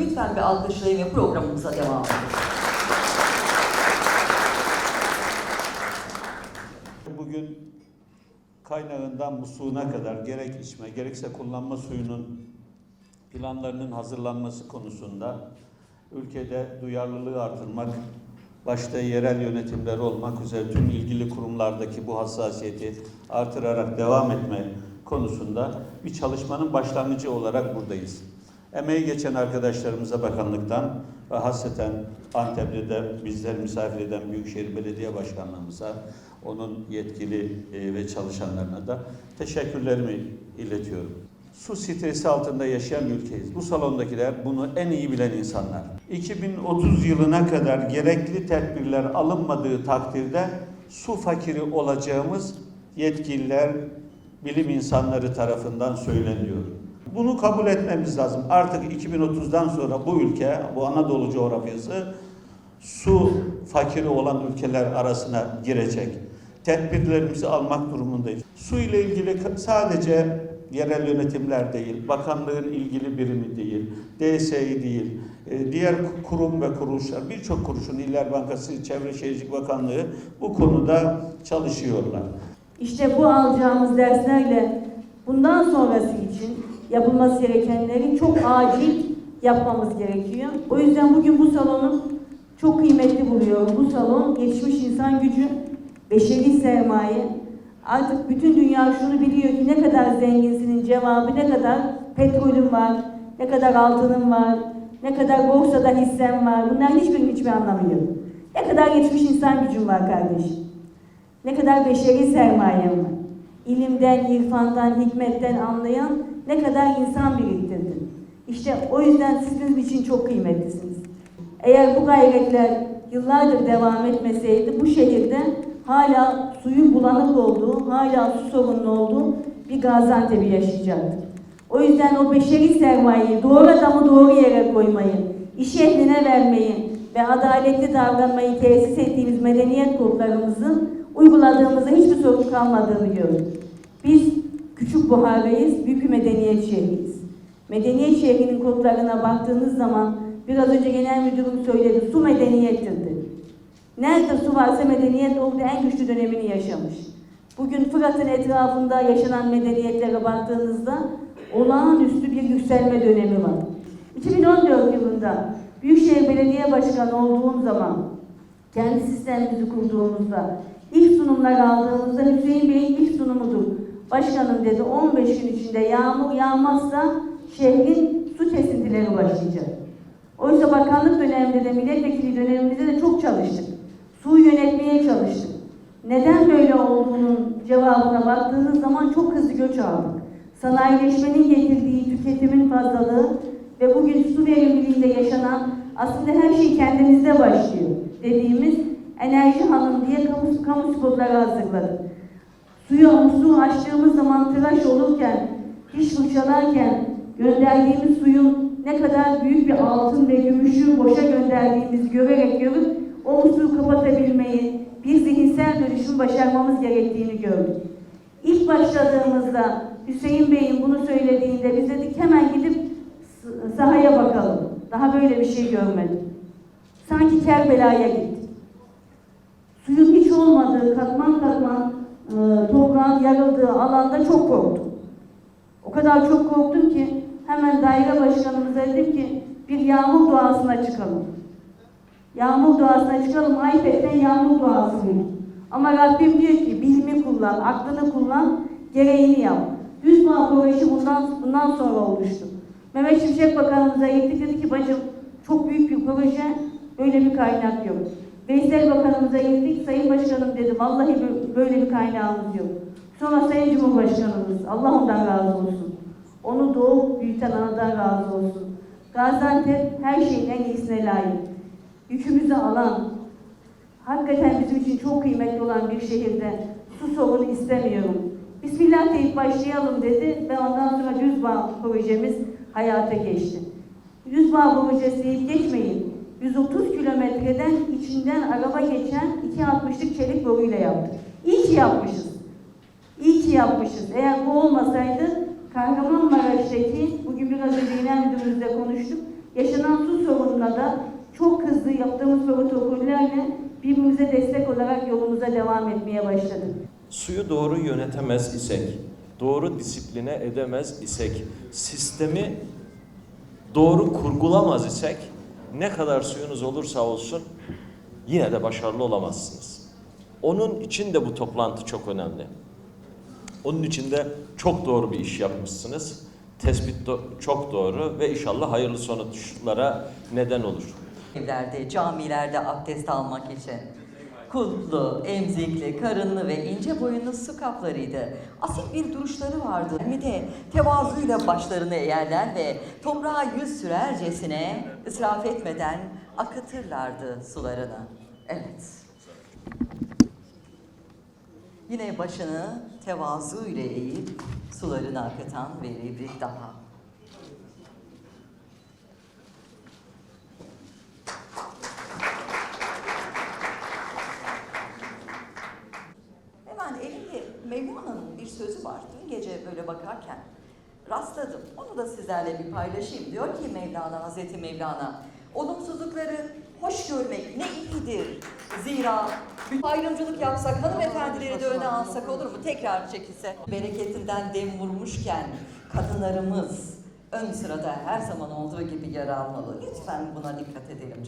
lütfen bir alkışlayın ve programımıza devam edelim. Bugün kaynağından musluğuna kadar gerek içme gerekse kullanma suyunun planlarının hazırlanması konusunda ülkede duyarlılığı artırmak, başta yerel yönetimler olmak üzere tüm ilgili kurumlardaki bu hassasiyeti artırarak devam etme konusunda bir çalışmanın başlangıcı olarak buradayız. Emeği geçen arkadaşlarımıza bakanlıktan ve hasreten Antep'te de bizleri misafir eden Büyükşehir Belediye Başkanlığımıza, onun yetkili e, ve çalışanlarına da teşekkürlerimi iletiyorum. Su stresi altında yaşayan bir ülkeyiz. Bu salondakiler bunu en iyi bilen insanlar. 2030 yılına kadar gerekli tedbirler alınmadığı takdirde su fakiri olacağımız yetkililer, bilim insanları tarafından söyleniyor. Bunu kabul etmemiz lazım. Artık 2030'dan sonra bu ülke, bu Anadolu coğrafyası su fakiri olan ülkeler arasına girecek. Tedbirlerimizi almak durumundayız. Su ile ilgili sadece yerel yönetimler değil, bakanlığın ilgili birimi değil, DSİ değil, e, diğer kurum ve kuruluşlar, birçok kuruluşun, İller Bankası, Çevre Şehircilik Bakanlığı bu konuda çalışıyorlar. İşte bu alacağımız derslerle bundan sonrası için yapılması gerekenleri çok acil yapmamız gerekiyor. O yüzden bugün bu salonu çok kıymetli buluyorum. Bu salon yetişmiş insan gücü, beşeri sermaye. Artık bütün dünya şunu biliyor ki ne kadar zenginsinin cevabı ne kadar petrolün var, ne kadar altının var, ne kadar borsada hissen var. Bunların hiçbirinin hiçbir anlamı yok. Ne kadar yetişmiş insan gücün var kardeşim. Ne kadar beşeri sermayem var. İlimden, irfandan, hikmetten anlayan ne kadar insan biriktirdin. İşte o yüzden siz bizim için çok kıymetlisiniz. Eğer bu gayretler yıllardır devam etmeseydi bu şehirde hala suyun bulanık olduğu, hala su sorunlu olduğu bir Gaziantep'i yaşayacaktık. O yüzden o beşeri sermayeyi doğru adamı doğru yere koymayı, iş ehline vermeyi ve adaletli davranmayı tesis ettiğimiz medeniyet kodlarımızı uyguladığımızda hiçbir sorun kalmadığını gördük. Biz küçük Buhara'yız, büyük medeniyet şehriyiz. Medeniyet şehrinin kodlarına baktığınız zaman biraz önce genel müdürüm söyledi, su medeniyettir dedi. Nerede su varsa medeniyet orada en güçlü dönemini yaşamış. Bugün Fırat'ın etrafında yaşanan medeniyetlere baktığınızda olağanüstü bir yükselme dönemi var. 2014 yılında Büyükşehir Belediye Başkanı olduğum zaman kendi sistemimizi kurduğumuzda ilk sunumlar aldığımızda Hüseyin Bey'in ilk sunumudur. Başkanım dedi 15 gün içinde yağmur yağmazsa şehrin su kesintileri başlayacak. Oysa bakanlık döneminde de milletvekili dönemimizde de çok çalıştık. Suyu yönetmeye çalıştık. Neden böyle olduğunun cevabına baktığınız zaman çok hızlı göç aldık. Sanayileşmenin getirdiği tüketimin fazlalığı ve bugün su verimliliğinde yaşanan aslında her şey kendimizde başlıyor dediğimiz enerji hanım diye kamu, kamu spotları hazırladık. Suyu musluğu açtığımız zaman tıraş olurken, diş fırçalarken gönderdiğimiz suyun ne kadar büyük bir altın ve gümüşü boşa gönderdiğimizi görerek görüp o musluğu kapatabilmeyi, bir zihinsel dönüşüm başarmamız gerektiğini gördük. İlk başladığımızda Hüseyin Bey'in bunu söylediğinde biz dedik hemen gidip sahaya bakalım. Daha böyle bir şey görmedim. Sanki Kerbela'ya gittik. Suyun hiç olmadığı katman katman toprağın yarıldığı alanda çok korktum. O kadar çok korktum ki hemen daire başkanımıza dedim ki bir yağmur duasına çıkalım. Yağmur duasına çıkalım, iPad'den yağmur duası verin. Ama Rabbim diyor ki bilimi kullan, aklını kullan, gereğini yap. Düzbağ projesi bundan, bundan sonra oluştu. Mehmet Şimşek Bakanımıza gittik dedi ki bacım çok büyük bir proje, böyle bir kaynak yok. Veysel Bakanımıza gittik, Sayın Başkanım dedi vallahi bö- böyle bir kaynağımız yok. Sonra Sayın Cumhurbaşkanımız, Allah ondan razı olsun. Onu doğup büyüten anadan razı olsun. Gaziantep her şeyin en iyisine layık. Yükümüzü alan, hakikaten bizim için çok kıymetli olan bir şehirde su sorunu istemiyorum. Bismillah deyip başlayalım dedi ve ondan sonra Düzbağ projemiz hayata geçti. Düzbağ projesi deyip geçmeyin. 130 kilometreden içinden araba geçen 2.60'lık çelik boruyla yaptık. İyi ki yapmışız. İyi ki yapmışız. Eğer bu olmasaydı Kahramanmaraş'taki, bugün biraz önce genel müdürümüzle konuştuk, yaşanan su sorununa da çok hızlı yaptığımız protokollerle birbirimize destek olarak yolumuza devam etmeye başladık. Suyu doğru yönetemez isek, doğru disipline edemez isek, sistemi doğru kurgulamaz isek ne kadar suyunuz olursa olsun yine de başarılı olamazsınız. Onun için de bu toplantı çok önemli. Onun için de çok doğru bir iş yapmışsınız. Tespit do- çok doğru ve inşallah hayırlı sonuçlara neden olur. Evlerde, camilerde abdest almak için. Kulplu, emzikli, karınlı ve ince boyunlu su kaplarıydı. Asil bir duruşları vardı. Bir de tevazuyla başlarını eğerler ve toprağa yüz sürercesine israf etmeden akıtırlardı sularını. Evet. Yine başını tevazu ile eğip sularını akıtan bir ibrik daha. Hemen elimde Mevlana'nın bir sözü var. Dün gece böyle bakarken rastladım. Onu da sizlerle bir paylaşayım. Diyor ki Mevlana, Hazreti Mevlana, olumsuzlukları hoş görmek ne iyidir. Zira ayrımcılık yapsak, hanımefendileri de öne alsak olur mu? Tekrar çekilse. Bereketinden dem vurmuşken kadınlarımız ön sırada her zaman olduğu gibi yer almalı. Lütfen buna dikkat edelim.